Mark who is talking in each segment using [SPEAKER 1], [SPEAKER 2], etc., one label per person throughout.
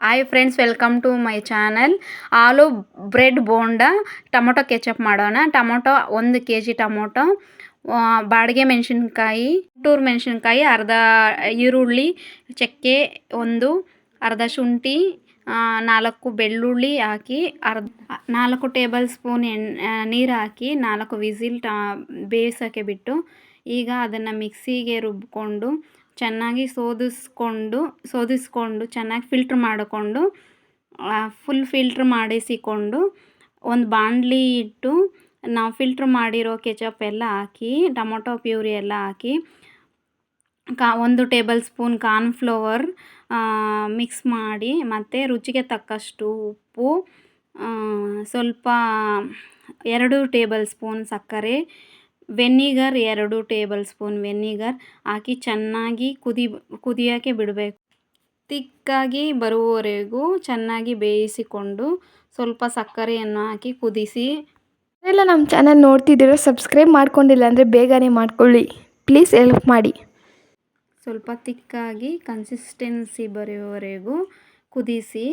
[SPEAKER 1] Hi friends welcome to my channel aloo bread bonda tomato ketchup ಮಾಡೋಣ tomato ಒಂದು K G tomato ಬಾಡಿಗೆ ಮೆಣಸಿನ್ಕಾಯಿ tour ಮೆಣಸಿನ್ಕಾಯಿ, ಅರ್ಧ ಈರುಳ್ಳಿ, ಚಕ್ಕೆ ಒಂದು, ಅರ್ಧ ಶುಂಠಿ ನಾಲ್ಕು ಬೆಳ್ಳುಳ್ಳಿ ಹಾಕಿ, ಅರ್ಧ, ನಾಲ್ಕು ಟೇಬಲ್ ಸ್ಪೂನ್ ಎಣ್ಣೆ ನೀರು ಹಾಕಿ, ನಾಲ್ಕು ವಿಸಿಲ್ ಟ ಬೇಯಿಸೋಕ್ಕೆ ಬಿಟ್ಟು, ಈಗ ಅದನ್ನು ಮಿಕ್ಸಿಗೆ ರುಬ್ಬಿಕೊಂಡು ಚೆನ್ನಾಗಿ ಸೋದಿಸ್ಕೊಂಡು ಸೋದಿಸ್ಕೊಂಡು, ಚೆನ್ನಾಗಿ ಫಿಲ್ಟ್ರ್ ಮಾಡಿಕೊಂಡು ಫುಲ್ ಫಿಲ್ಟ್ರ್ ಮಾಡಿಸಿಕೊಂಡು ಒಂದು ಬಾಣಲಿ ಇಟ್ಟು ನಾವು ಫಿಲ್ಟ್ರ್ ಮಾಡಿರೋ ಕೆಚಪ್ ಎಲ್ಲ ಹಾಕಿ, ಟೊಮೊಟೊ ಪ್ಯೂರಿ ಎಲ್ಲ ಹಾಕಿ, ಕಾ, ಒಂದು ಟೇಬಲ್ ಸ್ಪೂನ್ ಕಾರ್ನ್ಫ್ಲವರ್ ಮಿಕ್ಸ್ ಮಾಡಿ ಮತ್ತು ರುಚಿಗೆ ತಕ್ಕಷ್ಟು ಉಪ್ಪು ಸ್ವಲ್ಪ ಎರಡು ಟೇಬಲ್ ಸ್ಪೂನ್ ಸಕ್ಕರೆ ವೆನಿಗರ್ ಎರಡು ಟೇಬಲ್ ಸ್ಪೂನ್ ವೆನ್ನಿಗರ್ ಹಾಕಿ ಚೆನ್ನಾಗಿ ಕುದಿ ಕುದಿಯೋಕ್ಕೆ ಬಿಡಬೇಕು. ತಿಕ್ಕಾಗಿ ಬರುವವರೆಗೂ ಚೆನ್ನಾಗಿ ಬೇಯಿಸಿಕೊಂಡು ಸ್ವಲ್ಪ ಸಕ್ಕರೆಯನ್ನು ಹಾಕಿ ಕುದಿಸಿ.
[SPEAKER 2] ಎಲ್ಲ ನಮ್ಮ ಚಾನಲ್ ನೋಡ್ತಿದ್ದೀರೋ ಸಬ್ಸ್ಕ್ರೈಬ್ ಮಾಡ್ಕೊಂಡಿಲ್ಲ ಅಂದರೆ ಬೇಗನೆ ಮಾಡ್ಕೊಳ್ಳಿ. ಪ್ಲೀಸ್ ಹೆಲ್ಪ್ ಮಾಡಿ.
[SPEAKER 1] ಸ್ವಲ್ಪ ತಿಕ್ಕಾಗಿ ಕನ್ಸಿಸ್ಟೆನ್ಸಿ ಬರೆಯುವವರೆಗೂ ಕುದಿಸಿ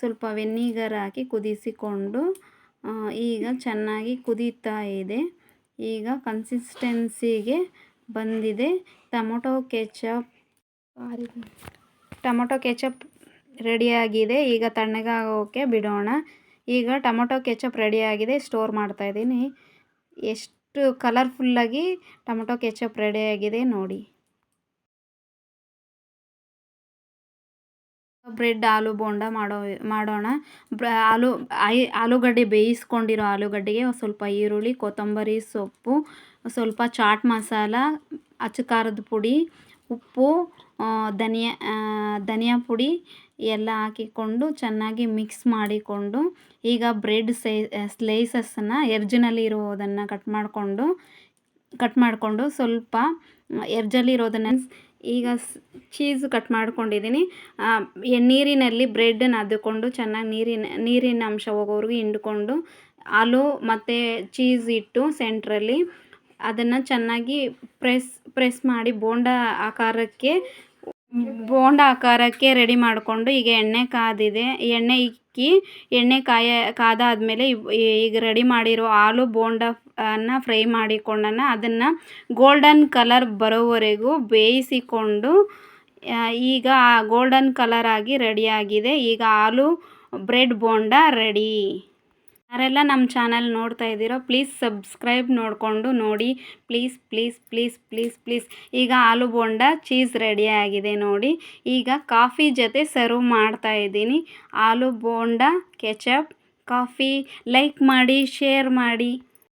[SPEAKER 1] ಸ್ವಲ್ಪ ವೆನ್ನಿಗರ್ ಹಾಕಿ ಕುದಿಸಿಕೊಂಡು ಈಗ ಚೆನ್ನಾಗಿ ಕುದೀತಾ ಇದೆ. ಈಗ ಕನ್ಸಿಸ್ಟೆನ್ಸಿಗೆ ಬಂದಿದೆ. Tomato ketchup. ಟೊಮೊಟೊ ಕೆಚಪ್ ರೆಡಿಯಾಗಿದೆ. ಈಗ ತಣ್ಣಗಾಗೋಕ್ಕೆ ಬಿಡೋಣ. ಈಗ ಟೊಮೊಟೊ ಕೆಚಪ್ ರೆಡಿಯಾಗಿದೆ. ಸ್ಟೋರ್ ಮಾಡ್ತಾಯಿದ್ದೀನಿ ಎಷ್ಟು ಕಲರ್ಫುಲ್ಲಾಗಿ ಟೊಮೊಟೊ ಕೆಚಪ್ ರೆಡಿಯಾಗಿದೆ ನೋಡಿ. ಬ್ರೆಡ್, ಆಲೂ ಬೋಂಡ ಮಾಡೋ, ಮಾಡೋಣ. ಆಲೂ, ಐ, ಆಲೂಗಡ್ಡೆ ಬೇಯಿಸ್ಕೊಂಡಿರೋ ಆಲೂಗಡ್ಡೆಗೆ ಸ್ವಲ್ಪ ಈರುಳ್ಳಿ, ಕೊತ್ತಂಬರಿ ಸೊಪ್ಪು, ಸ್ವಲ್ಪ ಚಾಟ್ ಮಸಾಲ ಅಚ್ಚ ಖಾರದ ಪುಡಿ, ಉಪ್ಪು ಧನಿಯಾ ಧನಿಯಾ ಪುಡಿ ಎಲ್ಲ ಹಾಕಿಕೊಂಡು ಚೆನ್ನಾಗಿ ಮಿಕ್ಸ್ ಮಾಡಿಕೊಂಡು ಈಗ ಬ್ರೆಡ್ ಸೈ, ಸ್ಲೈಸಸ್ಸನ್ನು ಎರ್ಜಿನಲ್ಲಿರುವುದನ್ನು ಕಟ್ ಮಾಡಿಕೊಂಡು ಕಟ್ ಮಾಡಿಕೊಂಡು ಸ್ವಲ್ಪ ಎರ್ಜಲ್ಲಿರೋದನ್ನು ಈಗ ಚೀಸ್ ಕಟ್ ಮಾಡ್ಕೊಂಡಿದ್ದೀನಿ ನೀರಿನಲ್ಲಿ ಬ್ರೆಡ್ಡನ್ನು ಅದ್ದುಕೊಂಡು ಚೆನ್ನಾಗಿ ನೀರಿನ ನೀರಿನ ಅಂಶ ಹೋಗೋವರೆಗೂ ಹಿಂಡ್ಕೊಂಡು ಆಲೂ ಮತ್ತು ಚೀಸ್ ಇಟ್ಟು ಸೆಂಟ್ರಲ್ಲಿ ಅದನ್ನು ಚೆನ್ನಾಗಿ ಪ್ರೆಸ್ ಪ್ರೆಸ್ ಮಾಡಿ ಬೋಂಡ ಆಕಾರಕ್ಕೆ ಬೋಂಡ ಆಕಾರಕ್ಕೆ ರೆಡಿ ಮಾಡಿಕೊಂಡು ಈಗ ಎಣ್ಣೆ ಕಾದಿದೆ. ಎಣ್ಣೆ ಇಕ್ಕಿ, ಎಣ್ಣೆ ಕಾಯ, ಕಾದಾದಮೇಲೆ ಈಗ ರೆಡಿ ಮಾಡಿರೋ ಆಲೂ ಬೋಂಡವನ್ನು ಫ್ರೈ ಮಾಡಿಕೊಂಡನ ಅದನ್ನು ಗೋಲ್ಡನ್ ಕಲರ್ ಬರೋವರೆಗೂ ಬೇಯಿಸಿಕೊಂಡು ಈಗ ಗೋಲ್ಡನ್ ಕಲರ್ ಆಗಿ ರೆಡಿಯಾಗಿದೆ ಈಗ ಆಲೂ ಬ್ರೆಡ್ ಬೋಂಡ ರೆಡಿ ಯಾರೆಲ್ಲ ನಮ್ಮ ಚಾನಲ್ ನೋಡ್ತಾ ಇದ್ದೀರೋ ಪ್ಲೀಸ್ ಸಬ್ಸ್ಕ್ರೈಬ್ ನೋಡಿಕೊಂಡು ನೋಡಿ. Please please please please please ಈಗ ಆಲೂ ಬೋಂಡ ಚೀಸ್ ರೆಡಿಯಾಗಿದೆ ನೋಡಿ. ಈಗ ಕಾಫಿ ಜೊತೆ ಸರ್ವ್ ಮಾಡ್ತಾ ಇದ್ದೀನಿ. Aloo bonda ketchup coffee like ಮಾಡಿ ಶೇರ್ ಮಾಡಿ.